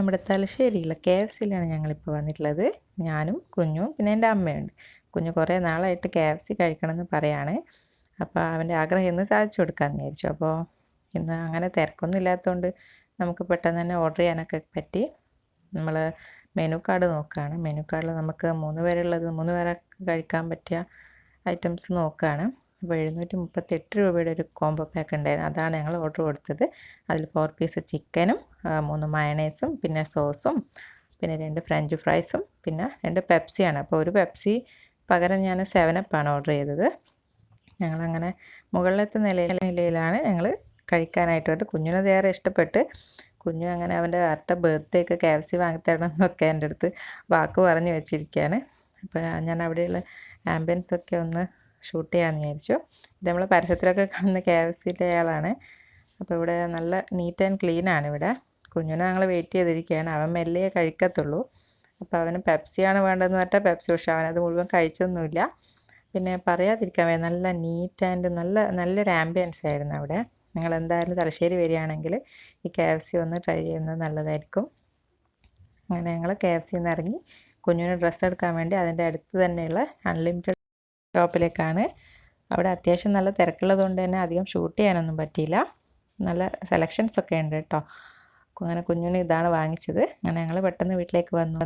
നമ്മുടെ തലശ്ശേരിയിലെ K F സിയിലാണ് ഞങ്ങളിപ്പോൾ വന്നിട്ടുള്ളത്. ഞാനും കുഞ്ഞും പിന്നെ എന്റെ അമ്മയുണ്ട്. കുഞ്ഞു കുറേ നാളായിട്ട് കെ എഫ് സി കഴിക്കണമെന്ന് പറയാണ്. അപ്പോൾ അവന്റെ ആഗ്രഹം ഇന്ന് സാധിച്ചു കൊടുക്കാമെന്ന് വിചാരിച്ചു. അപ്പോൾ ഇന്ന് അങ്ങനെ തിരക്കൊന്നും ഇല്ലാത്തതുകൊണ്ട് നമുക്ക് പെട്ടെന്ന് തന്നെ ഓർഡർ ചെയ്യാനൊക്കെ പറ്റി. നമ്മൾ മെനു കാർഡ് നോക്കുകയാണ്. മെനു കാർഡിൽ നമുക്ക് മൂന്ന് പേരുള്ളത് മൂന്ന് പേരെ കഴിക്കാൻ പറ്റിയ ഐറ്റംസ് നോക്കുകയാണ്. അപ്പോൾ എഴുന്നൂറ്റി മുപ്പത്തെട്ട് രൂപയുടെ ഒരു കോംബോ പാക്ക് ഉണ്ടായിരുന്നു. അതാണ് ഞങ്ങൾ ഓർഡർ കൊടുത്തത്. അതിൽ ഫോർ പീസ് ചിക്കനും മൂന്ന് മയണൈസും പിന്നെ സോസും പിന്നെ രണ്ട് ഫ്രഞ്ച് ഫ്രൈസും പിന്നെ രണ്ട് പെപ്സിയാണ്. അപ്പോൾ ഒരു പെപ്സി പകരം ഞാൻ സെവനപ്പാണ് ഓർഡർ ചെയ്തത്. ഞങ്ങളങ്ങനെ മുകളിലത്തെ നിലയിൽ നിലയിലാണ് ഞങ്ങൾ കഴിക്കാനായിട്ട് വന്നത് കുഞ്ഞിനത് ഏറെ ഇഷ്ടപ്പെട്ട് കുഞ്ഞു അങ്ങനെ അവന്റെ അടുത്ത ബർത്ത്ഡേ ഒക്കെ കെ എഫ് സി വാങ്ങിത്തരണം എന്നൊക്കെ എന്റെ അടുത്ത് വാക്ക് പറഞ്ഞു വെച്ചിരിക്കുകയാണ്. അപ്പോൾ ഞാൻ അവിടെയുള്ള ആംബിയൻസ് ഒക്കെ ഒന്ന് ഷൂട്ട് ചെയ്യാമെന്ന് വിചാരിച്ചു. ഇത് നമ്മൾ പരസ്യത്തിലൊക്കെ കാണുന്ന കെ എഫ് സിയിലെ ആളാണ്. അപ്പോൾ ഇവിടെ നല്ല നീറ്റ് ആൻഡ് ക്ലീൻ ആണ് ഇവിടെ. കുഞ്ഞിനെ ഞങ്ങൾ വെയിറ്റ് ചെയ്തിരിക്കുകയാണ്. അവൻ മെല്ലെ കഴിക്കത്തുള്ളൂ. അപ്പോൾ അവന് പെപ്സിയാണ് വേണ്ടതെന്ന് പറഞ്ഞാൽ പെപ്സി പക്ഷേ അവനത് മുഴുവൻ കഴിച്ചൊന്നുമില്ല. പിന്നെ പറയാതിരിക്കാൻ വയ്യ നല്ല നീറ്റ് ആൻഡ് നല്ല നല്ലൊരു ആംബിയൻസ് ആയിരുന്നു അവിടെ. നിങ്ങൾ എന്തായാലും തലശ്ശേരി വരികയാണെങ്കിൽ ഈ കെ എഫ് സി ഒന്ന് ട്രൈ ചെയ്യുന്നത് നല്ലതായിരിക്കും. അങ്ങനെ ഞങ്ങൾ കെ എഫ് സിന്ന് ഇറങ്ങി കുഞ്ഞിന് ഡ്രസ്സ് എടുക്കാൻ വേണ്ടി അതിന്റെ അടുത്ത് തന്നെയുള്ള അൺലിമിറ്റഡ് ഷോപ്പിലേക്കാണ് അവിടെ അത്യാവശ്യം നല്ല തിരക്കുള്ളത് കൊണ്ട് തന്നെ അധികം ഷൂട്ട് ചെയ്യാനൊന്നും പറ്റിയില്ല. നല്ല സെലക്ഷൻസ് ഒക്കെ ഉണ്ട് കേട്ടോ. അങ്ങനെ കുഞ്ഞിന് ഇതാണ് വാങ്ങിച്ചത്. അങ്ങനെ ഞങ്ങൾ പെട്ടെന്ന് വീട്ടിലേക്ക് വന്നു.